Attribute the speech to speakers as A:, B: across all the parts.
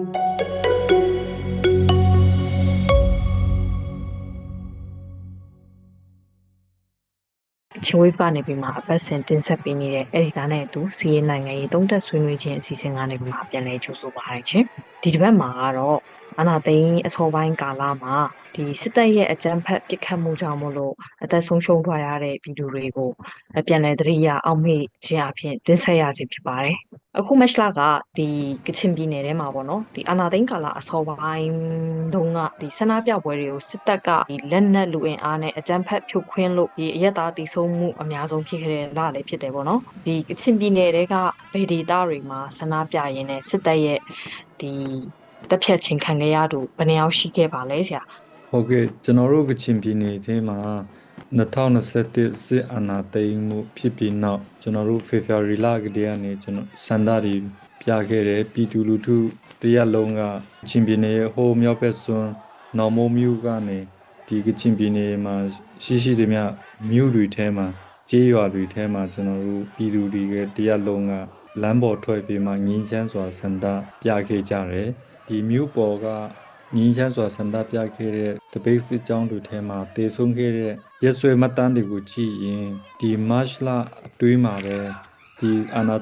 A: ချင်းဝေးကနေပြီးမှအပတ်စဉ်တင်ဆက်ပေးနေတဲ့အဲ့ဒီကနဲ့အတူစီးရဲနိုင်ငံရေးသုံးသက်ဆွေးနွေးခြင်းအစီအစဉ်ကနေပြီးမှပြန်လည်ကြိုဆိုပါရခြင်းဒီတစ်ပတ်မှာကတော့အနာသိန်းအစောပိုင်းကာလမှာ ဒီစစ်တပ်ရဲ့အကြမ်းဖက်ပစ်ခတ်မှုကြောင့်မလို့အသက်ဆုံးရှုံးသွားရတဲ့ပြည်သူတွေကိုအပြန်လည်သတိရအောင်မေ့ခြင်းအဖြစ်တင်ဆက်ရခြင်းဖြစ်ပါတယ်အခုမက်လကဒီကချင်ပြည်နယ်ထဲမှာပေါ့နော်ဒီအနာသိန်းကာလအစောပိုင်းတုန်းကဒီဆန္ဒပြပွဲတွေကိုစစ်တပ်ကဒီလက်နက်လူအင်အားနဲ့အကြမ်းဖက်ဖြိုခွင်းလို့ဒီအရက်သားတည်ဆုံးမှုအများဆုံးဖြစ်ခဲ့တဲ့လလည်းဖြစ်တယ်ပေါ့နော်ဒီကချင်ပြည်နယ်တွေကဗေဒေတာတွေမှာဆန္ဒပြရင်းနဲ့စစ်တပ်ရဲ့ဒီတက်ဖြတ်ခြင်းခံခဲ့ရသူဘယ်နှယောက်ရှိခဲ့ပါလဲဆရာ
B: ဟုတ်ကဲ့ကျွန်တော်တို့ကချင်ပြည်နယ်ထဲမှာ2021စစ်အာဏာသိမ်းမှုဖြစ်ပြီးနောက်ကျွန်တော်တို့ဖေဖော်ဝါရီလကတည်းကနေကျွန်တော်စန္ဒတွေပြခဲ့တယ်ပြည်သူလူထုတရက်လုံးကချင်ပြည်နယ်ရဲ့ဟိုးမြောက်ဘက်စွန်းနော်မိုးမြို့ကနေဒီကချင်ပြည်နယ်မှာရှိရှိသမျှမြို့တွေထဲမှာကျေးရွာတွေထဲမှာကျွန်တော်တို့ပြည်သူတွေကတရက်လုံးကလမ်းပေါ်ထွက်ပြီးမှငင်းချမ်းစွာစန္ဒပြခဲ့ကြတယ်ဒီမြို့ပေါ်က ငင်းချမ်းစွာဆန္ဒပြခဲ့တဲ့တပိတ်စစ်ကြောင်းတွေထဲမှာတေဆုံးခဲ့တဲ့ရက်ဆွဲမှတ်တမ်းတွေကိုကြည့်ရင်ဒီမတ်လအတွင်းမှာပဲဒီအာနာ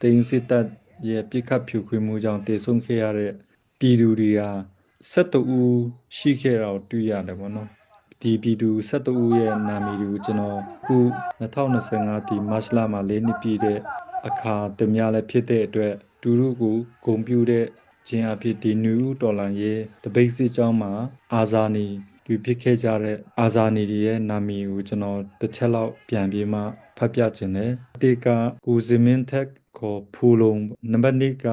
B: သိန်းစစ်တပ်ရဲ့ပြစ်ခတ်ဖြူခွေးမှုကြောင့်တေဆုံးခဲ့ရတဲ့ပြည်သူတွေဟာ12ဦးရှိခဲ့တာကိုတွေ့ရတယ်ပေါ့နော်ဒီပြည်သူ12ဦးရဲ့နာမည်တွေကိုကျွန်တော်ခု2025ဒီမတ်လမှာ၄နှစ်ပြည့်တဲ့အခါတည်းများလည်းဖြစ်တဲ့အတွက်ဒူရုကိုဂုံပြူတဲ့ ခြင်းအဖြစ်ဒီနယူးဒေါ်လာရဲ့တပိတ်စစ်ကြောင်းမှာအာဇာနီတွေဖြစ်ခဲ့ကြတဲ့အာဇာနီတွေရဲ့နာမည်ကိုကျွန်တော်တစ်ချက်လောက်ပြန်ပြီးမှဖတ်ပြခြင်းတယ်အတေကကိုဇမင်းတက်ကိုဖူလုံနံပါတ်2က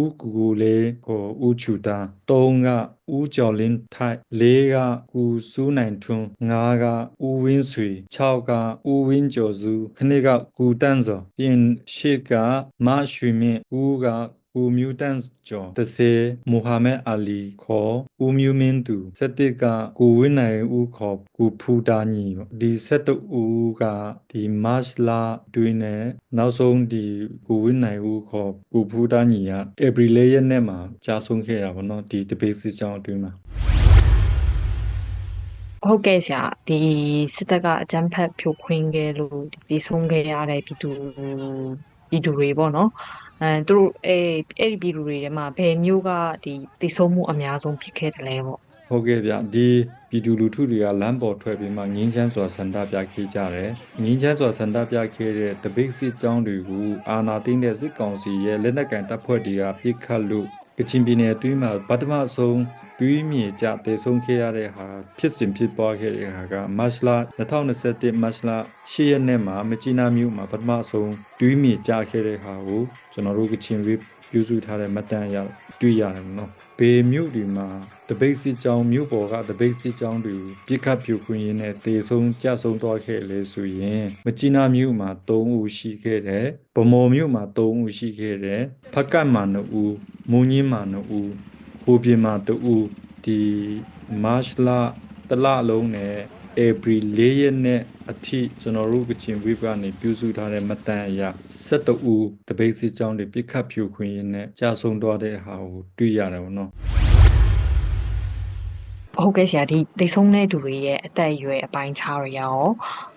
B: ဦးကူကူလေးကိုဦးချူတာ3ကဦးကျော်လင်းထိုက်4ကကူစူးနိုင်ထွန်း5ကဦးဝင်းဆွေ6ကဦးဝင်းကျော်စုခဏကကူတန်းစောပြင်8ကမရွှေမြင့်9က ဦးမြူတန်ကျော်30မိုဟာမက်အာလီခေါ်ဦးမြူမင်းသူ7ကကိုဝင်းနိုင်ဦးခေါ်ကိုဖူတာညီပေါ့ဒီ7ဦးကဒီမတ်လာတွင်းနဲ့နောက်ဆုံးဒီကိုဝင်းနိုင်ဦးခေါ်ကိုဖူတာညီကဧပြီလရက်နေ့မှာကြာဆုံးခဲ့တာပေါ့နော်ဒီတပိတ်စစ်ကြောင်းအတွင်းမှာ
A: ဟုတ်ကဲ့ဆရာဒီစစ်တပ်ကအကြမ်းဖက်ဖြိုခွင်းခဲ့လို့ဒီဆုံးခဲ့ရတဲ့ပြည်သူပြည်သူတွေပေါ့နော် အဲသူတို့အဲအဲ့ဒီပြည်သူတွေထဲမှာဘယ်မျိုးကဒီတည်ဆုံးမှုအများဆုံးဖြစ်ခဲ့တယ်လဲပေါ့
B: ဟုတ်ကဲ့ဗျဒီပြည်သူလူထုတွေကလမ်းပေါ်ထွက်ပြီးမှငင်းချမ်းစွာဆန္ဒပြခဲ့ကြတယ်ငင်းချမ်းစွာဆန္ဒပြခဲ့တဲ့တပိတ်စစ်ကြောင်းတွေကိုအာနာသိန်းတဲ့စစ်ကောင်စီရဲ့လက်နက်ကန်တပ်ဖွဲ့တွေကပြစ်ခတ်လို့ကချင်ပြည်နယ်အတွင်းမှာဗတ္တမဆုံး တွေးမြေကြတေဆုံးခဲ့ရတဲ့ဟာဖြစ်စဉ်ဖြစ်ပွားခဲ့တဲ့ဟာကမတ်လ2021မတ်လ10ရက်နေ့မှာမချီနာမြို့မှာပထမဆုံးတွေးမြေကြခဲ့တဲ့ဟာကိုကျွန်တော်တို့ကချင်ရေးပြုစုထားတဲ့မှတ်တမ်းအရတွေ့ရတယ်နော်ဘေမြို့ဒီမှာတပိတ်စစ်ကြောင်းမြို့ပေါ်ကတပိတ်စစ်ကြောင်းတွေပြစ်ခတ်ဖြူခွင်းရင်းနဲ့တေဆုံးကြဆုံးသွားခဲ့လေဆိုရင်မချီနာမြို့မှာ3ဦးရှိခဲ့တယ်ဗမော်မြို့မှာ3ဦးရှိခဲ့တယ်ဖကတ်မှာ2ဦးမုံညင်းမှာ2ဦး ဟိုပြင်းမှာ2ဦးဒီမတ်လတလလုံးနဲ့ဧပြီ၄ရက်နေ့အထိကျွန်တော်တို့ကချင်ဝေဘကနေပြုစုထားတဲ့မတန်အရာ7ဦးတပိတ်စစ်ကြောင်းတွေပြစ်ခတ်ဖြူခွင်းရင်းနဲ့ကြာဆုံးသွားတဲ့ဟာကိုတွေ့ရတယ်ဗောနော်
A: ဟုတ်ကဲ့ဆရာဒီတည်ဆုံးတဲ့သူတွေရဲ့အသက်အရွယ်အပိုင်းခြားတွေရော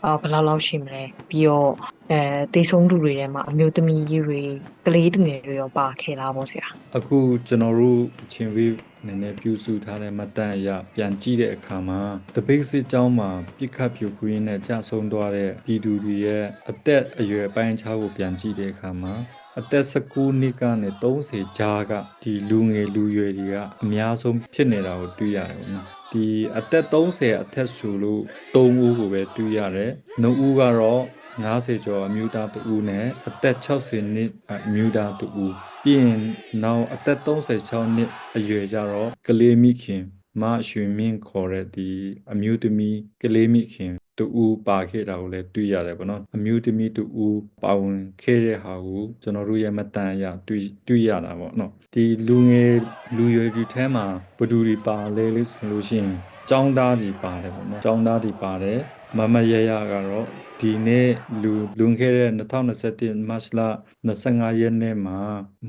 A: အာဘယ်လောက်လောက်ရှိမလဲပြီးတော့အဲတည်ဆုံးသူတွေထဲမှာအမျိုးသမီးကြီးတွေကလေးသူငယ်တွေရောပါခဲ့လားပေါ့ဆရာ
B: အခုကျွန်တော်တို့အချင်းဝေး နည်းနည်းပြုစုထားတဲ့မတန်အရာပြန်ကြည့်တဲ့အခါမှာတပိတ်စစ်ကြောင်းမှာပြစ်ခတ်ဖြူခွင်းနဲ့ကြာဆုံးသွားတဲ့ပြည်သူတွေရဲ့အသက်အရွယ်အပိုင်းခြားကိုပြန်ကြည့်တဲ့အခါမှာအသက်19နှစ်ကနေ30ကြားကဒီလူငယ်လူရွယ်တွေကအများဆုံးဖြစ်နေတာကိုတွေ့ရတယ်ပေါ့နော်ဒီအသက်30အထက်ဆိုလို့3ဦးကိုပဲတွေ့ရတယ်။2ဦးကတော့ 90ကျော်အမျိုးသား2ဦးနဲ့အသက်60နှစ်အမျိုးသား2ဦးပြီးရင်နောက်အသက်36နှစ်အရွယ်ကြတော့ကလေးမိခင်မရွှေမြင့်ခေါ်တဲ့ဒီအမျိုးသမီးကလေးမိခင်တူဦးပါခဲ့တာကိုလည်းတွေ့ရတယ်ပေါ့နော်အမျိုးသမီးတူဦးပါဝင်ခဲ့တဲ့ဟာကိုကျွန်တော်တို့ရဲ့မတန်အရတွေ့တွေ့ရတာပေါ့နော်ဒီလူငယ်လူရွယ်ဒီထဲမှာဘယ်သူတွေပါလဲလို့ဆိုလို့ရှိရင်ចောင်းသားတွေပါတယ်ပေါ့နော်ចောင်းသားတွေပါတယ်မမရရကတော့ဒီနေ့လူလွန်ခဲ့တဲ့2021မတ်လ25ရက်နေ့မှာ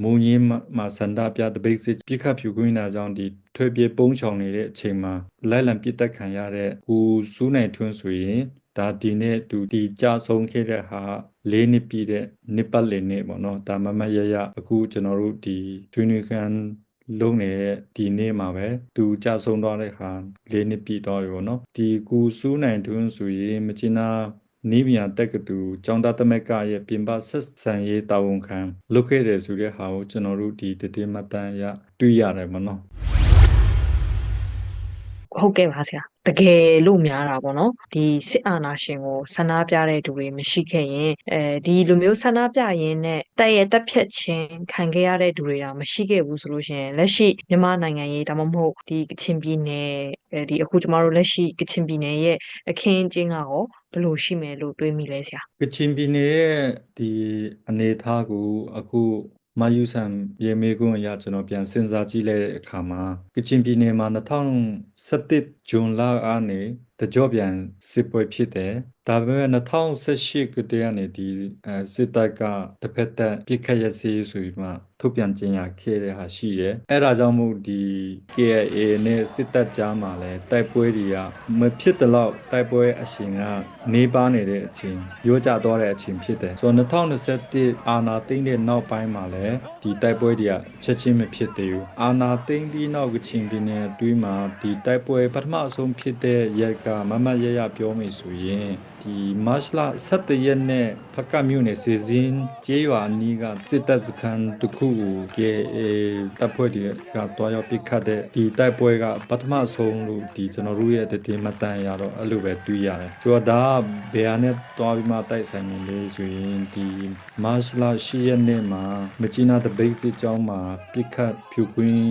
B: မုံကြီးမှာစန္ဒပြတပိတ်စစ်ပြစ်ခတ်ဖြူခွင်းတာကြောင့်ဒီထွေပြေပုံးချောင်နေတဲ့အချိန်မှာလိုက်လံပြစ်တက်ခံရတဲ့ကိုစူးနိုင်ထွန်းဆိုရင်ဒါဒီနေ့သူဒီကြဆုံးခဲ့တဲ့ဟာလေးနှစ်ပြည့်တဲ့နှစ်ပတ်လည်နေ့ပေါ့နော်ဒါမမရရအခုကျွန်တော်တို့ဒီတွင်းတွင်းခံ လုံးနေတဲ့ဒီနေ့မှာပဲသူကြဆုံးသွားတဲ့ခါလေးနှစ်ပြည့်သွားပြီပေါ့နော်ဒီကူစူးနိုင်တွန်းဆိုရင်မချင်နာနီးမြန်တက်ကတူကျောင်းသားသမက်ကရဲ့ပြင်ပဆက်ဆံရေးတာဝန်ခံလုပ်ခဲ့တယ်ဆိုတဲ့ဟာကိုကျွန်တော်တို့ဒီတည်တည်မှတ်တမ်းရတွေ့ရတယ်မနော်
A: ဟုတ်ကဲ့ပါဆရာ တကယ်လို့များတာပေါ့နော်ဒီစစ်အာဏာရှင်ကိုဆန္ဒပြတဲ့သူတွေမရှိခဲ့ရင်အဲဒီလိုမျိုးဆန္ဒပြရင်းနဲ့တိုက်ရိုက်တက်ဖြတ်ခြင်းခံခဲ့ရတဲ့သူတွေကမရှိခဲ့ဘူးဆိုလို့ရှိရင်လက်ရှိမြန်မာနိုင်ငံရေးဒါမှမဟုတ်ဒီကချင်ပြည်နယ်ဒီအခုကျမတို့လက်ရှိကချင်ပြည်နယ်ရဲ့အခင်းအကျင်းကရောဘယ်လိုရှိမယ်လို့တွေးမိလဲဆရာ
B: ကချင်ပြည်နယ်ရဲ့ဒီအနေအထားကိုအခု မယူဆန်ရေမေကွန်းအရာကျွန်တော်ပြန်စဉ်းစားကြည့်လိုက်တဲ့အခါမှာကချင်ပြည်နယ်မှာ2017ဇွန်လအနေ တကြောပြန်စစ်ပွဲဖြစ်တယ်ဒါပေမဲ့2018ကတည်းကနေဒီအဲစစ်တပ်ကတစ်ဖက်သက်ပြစ်ခတ်ရစေးဆိုပြီးမှထုတ်ပြန်ကြေညာခဲ့တဲ့ဟာရှိတယ်အဲ့ဒါကြောင့်မို့ဒီ KIA နဲ့စစ်တပ်ကြားမှာလည်းတိုက်ပွဲတွေကမဖြစ်တဲ့လောက်တိုက်ပွဲအရှင်ကနေပါနေတဲ့အချိန်ရိုးကျသွားတဲ့အချိန်ဖြစ်တယ်ဆိုတော့2021အာနာသိမ့်တဲ့နောက်ပိုင်းမှာလည်းဒီတိုက်ပွဲတွေကချက်ချင်းမဖြစ်သေးဘူးအာနာသိမ့်ပြီးနောက်ကချင်ပြည်နယ်အတွင်းမှာဒီတိုက်ပွဲပထမအဆုံးဖြစ်တဲ့ရက်ကမမရရပြောမိဆိုရင် ဒီမတ်လ17ရက်နေ့ဖကမြို့နယ်စီစဉ်ကျေးရွာနီးကစစ်တပ်စခန်းတစ်ခုကိုကေတပ်ဖွဲ့တွေကတွားရောက်ပစ်ခတ်တဲ့ဒီတိုက်ပွဲကပထမဆုံးလို့ဒီကျွန်တော်တို့ရဲ့တည်မတန်ရတော့အဲ့လိုပဲတွေးရတယ်ဆိုတော့ဒါဘယ်ဟာနဲ့တွားပြီးမှတိုက်ဆိုင်နေလဲဆိုရင်ဒီမတ်လ10ရက်နေ့မှာမချီနာတပိတ်စစ်ကြောင်းမှာပစ်ခတ်ဖြူခွင်း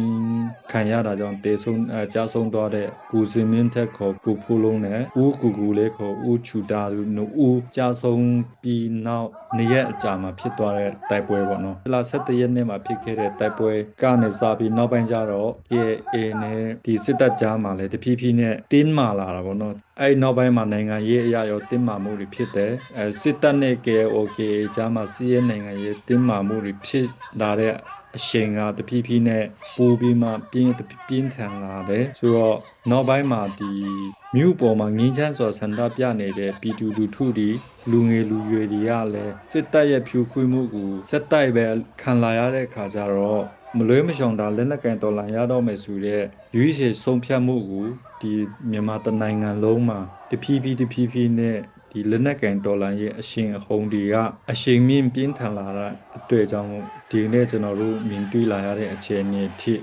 B: ခံရတာကြောင့်တေဆုံးအကြဆုံးသွားတဲ့ကူစင်မင်းထက်ခေါ်ကူဖူးလုံးနဲ့ဦးကူကူလေးခေါ်ဦးချူတာလူနှစ်ဦးကြာဆုံးပြီးနောက်နေ့ရက်အကြာမှာဖြစ်သွားတဲ့တိုက်ပွဲပေါ့နော်လ17ရက်နေ့မှာဖြစ်ခဲ့တဲ့တိုက်ပွဲကနေစပြီးနောက်ပိုင်းကျတော့ KA နဲ့ဒီစစ်တပ်ကြားမှာလည်းတဖြည်းဖြည်းနဲ့တင်းမာလာတာပေါ့နော်အဲ့နောက်ပိုင်းမှာနိုင်ငံရေးအရာရောတင်းမာမှုတွေဖြစ်တယ်အဲစစ်တပ်နဲ့ KOK ကြားမှာစီးရဲနိုင်ငံရေးတင်းမာမှုတွေဖြစ်လာတဲ့ အရှိန်ကတဖြည်းဖြည်းနဲ့ပိုးပြီးမှပြင်းပြင်းထန်လာတယ်ဆိုတော့နောက်ပိုင်းမှာဒီမြို့ပေါ်မှာငင်းချမ်းစွာဆန္ဒပြနေတဲ့ပြည်သူလူထုတွေလူငယ်လူရွယ်တွေကလည်းစစ်တပ်ရဲ့ဖြူခွေးမှုကိုစက်တိုက်ပဲခံလာရတဲ့အခါကျတော့မလွဲမရှောင်တာလက်နက်ကန်တော်လှန်ရတော့မယ်ဆိုတဲ့ရွေးချယ်ဆုံးဖြတ်မှုကိုဒီမြန်မာတနိုင်ငံလုံးမှာတဖြည်းဖြည်းတဖြည်းဖြည်းနဲ့ ဒီလက်နက်ကင်ဒေါ်လာရဲ့အရှင်အဟုန်တွေကအရှင်မြင့်ပြင်းထန်လာတာအတွေ့အကြောင်းဒီနေ့ကျွန်တော်တို့မြင်တွေ့လာရတဲ့အခြေအနေအထိ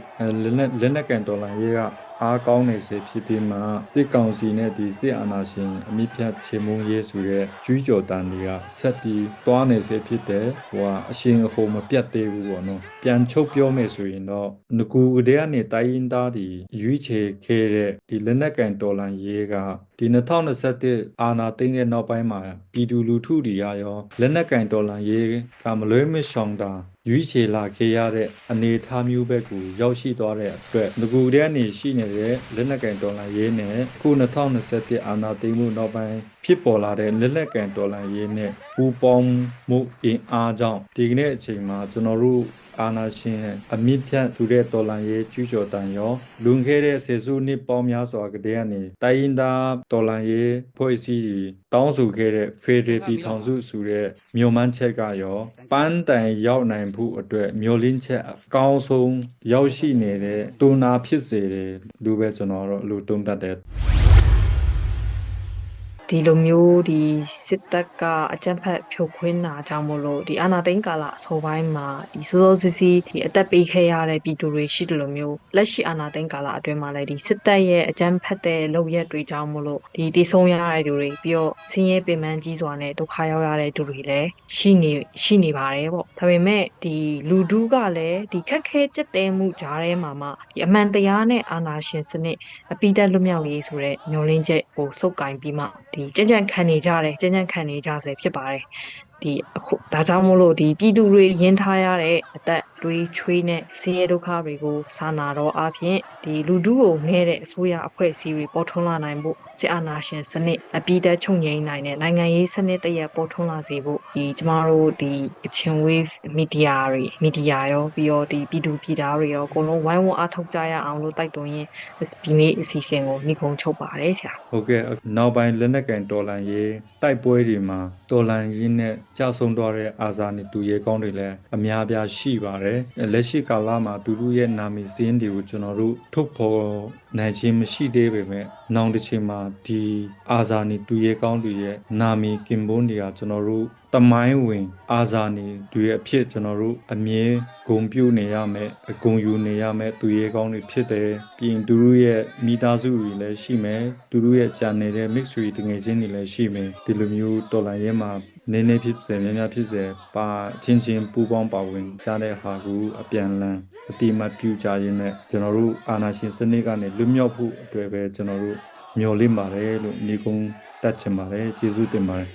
B: လက်နက်လက်နက်ကင်ဒေါ်လာရဲ့က အားကောင်းနေစေဖြစ်ပြီးမှစစ်ကောင်စီနဲ့ဒီစစ်အာဏာရှင်အမိဖြတ်ချေမုန်းရေးဆိုတဲ့ကျူးကျော်တန်တွေကဆက်ပြီးတွားနေစေဖြစ်တယ်ဟိုကအရှင်အဟုန်မပြတ်သေးဘူးပေါ့နော်ပြန်ချုပ်ပြောမယ်ဆိုရင်တော့ငကူအတဲ့ကနေတိုင်းရင်းသားတွေရွေးချယ်ခဲ့တဲ့ဒီလက်နက်ကန်တော်လန်ရေးကဒီ2021အာဏာသိမ်းတဲ့နောက်ပိုင်းမှာပြည်သူလူထုတွေရောလက်နက်ကင်တော်လှန်ရေးကမလွဲမရှောင်တာ ရွေးချယ်လာခဲ့ရတဲ့အနေအထားမျိုးဘက်ကိုရောက်ရှိသွားတဲ့အတွက်ငကူတဲ့အနေရှိနေတဲ့လက်နက်ကင်တော်လှန်ရေးနဲ့ခု2021အာဏာသိမ်းမှုနောက်ပိုင်း ဖြစ်ပေါ်လာတဲ့လက်လက်ကန်တော်လှန်ရေးနဲ့ပူပေါင်းမှုအင်အားကြောင့်ဒီကနေ့အချိန်မှာကျွန်တော်တို့အာနာရှင်အမြင့်ဖြတ်ထူတဲ့တော်လန်ရေးကျူးကျော်တန်ရောလွန်ခဲ့တဲ့ဆေစုနှစ်ပေါင်းများစွာကတည်းကနေတိုင်းရင်းသားတော်လန်ရေးဖွဲ့စည်းတောင်းဆိုခဲ့တဲ့ဖေဒေပြည်ထောင်စုဆိုတဲ့မြို့မှန်းချက်ကရောပန်းတိုင်ရောက်နိုင်ဖို့အတွက်မြို့လင်းချက်အကောင်းဆုံးရောက်ရှိနေတဲ့တူနာဖြစ်စေတယ်လို့ပဲကျွန်တော်တို့လူတုံးတတ်တယ်
A: ဒီလိုမျိုးဒီစစ်တပ်ကအကြမ်းဖက်ဖြိုခွင်းတာကြောင့်မို့လို့ဒီအာဏာသိမ်းကာလအစောပိုင်းမှာဒီစိုးစိုးစီးစီးဒီအသက်ပေးခဲ့ရတဲ့ပြည်သူတွေရှိတယ်လို့မျိုးလက်ရှိအာဏာသိမ်းကာလအတွင်းမှာလည်းဒီစစ်တပ်ရဲ့အကြမ်းဖက်တဲ့လုပ်ရက်တွေကြောင့်မို့လို့ဒီတည်ဆုံရတဲ့သူတွေပြီးတော့ဆင်းရဲပင်ပန်းကြီးစွာနဲ့ဒုက္ခရောက်ရတဲ့သူတွေလည်းရှိနေရှိနေပါတယ်ပေါ့ဒါပေမဲ့ဒီလူဒူးကလည်းဒီခက်ခဲကြက်တဲမှုကြားထဲမှာမှဒီအမှန်တရားနဲ့အာဏာရှင်စနစ်အပိတက်လွတ်မြောက်ရေးဆိုတဲ့ညှို့လင်းချက်ကိုစုပ်ကင်ပြီးမှဒီကြံ့ကြံ့ခံနေကြတယ်ကြံ့ကြံ့ခံနေကြဆဲဖြစ်ပါတယ်ဒီအခုဒါကြောင့်မို့လို့ဒီပြည်သူတွေရင်းထားရတဲ့အသက်တွေးချွေးနဲ့ဆင်းရဲဒုက္ခတွေကိုစာနာတော့အပြင်ဒီလူထုကိုငဲတဲ့အစိုးရအဖွဲ့အစည်းတွေပေါ်ထွန်းလာနိုင်ဖို့စစ်အာဏာရှင်စနစ်အပြည့်တက်ချုပ်ငြိမ်းနိုင်တဲ့နိုင်ငံရေးစနစ်တရက်ပေါ်ထွန်းလာစေဖို့ဒီကျမတို့ဒီကချင် wave media တွေ media ရောပြီးတော့ဒီပြည်သူပြည်သားတွေရောအကုန်လုံးဝိုင်းဝန်းအားထုတ်ကြရအောင်လို့တိုက်တွန်းရင်းဒီနေ့အစီအစဉ်ကိုညီကုန်းချုပ်ပါတယ်ဆရာ
B: ဟုတ်ကဲ့နောက်ပိုင်းလက်နက်ကင်တော်လန်ရေးတိုက်ပွဲတွေမှာတော်လန်ရေးနဲ့ကြာဆုံးသွားတဲ့အာဇာနည်တူရဲကောင်းတွေလည်းအများအပြားရှိပါတယ်လက်ရှိကာလမှာသူတို့ရဲ့နာမည်စင်းတွေကိုကျွန်တော်တို့ထုတ်ဖော်နိုင်ခြင်းမရှိသေးပေမဲ့နောက်တစ်ချိန်မှာဒီအာဇာနည်တူရဲကောင်းတွေရဲ့နာမည်ကင်ဘွန်းတွေကကျွန်တော်တို့တမိုင်းဝင် အာဇာနည်တွေအဖြစ်ကျွန်တော်တို့အမြဲဂုံပြုနေရမယ်အဂုံယူနေရမယ်သူရဲကောင်းတွေဖြစ်တယ်ပြီးရင်သူတို့ရဲ့မိသားစုတွေလည်းရှိမယ်သူတို့ရဲ့ဂျာနယ်တဲ့ mix တွေတငယ်ချင်းတွေလည်းရှိမယ်ဒီလိုမျိုးတော်လိုင်းရဲမှာ နည်းနည်းဖြစ်စေများများဖြစ်စေပါချင်းချင်းပူပေါင်းပါဝင်ကြတဲ့ဟာကိုအပြန်လန်းအတိမတ်ပြုကြရင်းနဲ့ကျွန်တော်တို့အာနာရှင်စနစ်ကနေလွတ်မြောက်ဖို့အတွက်ပဲကျွန်တော်တို့မျှော်လင့်ပါတယ်လို့ညီကုန်းတတ်ချင်ပါတယ်ကျေးဇူးတင်ပါတယ်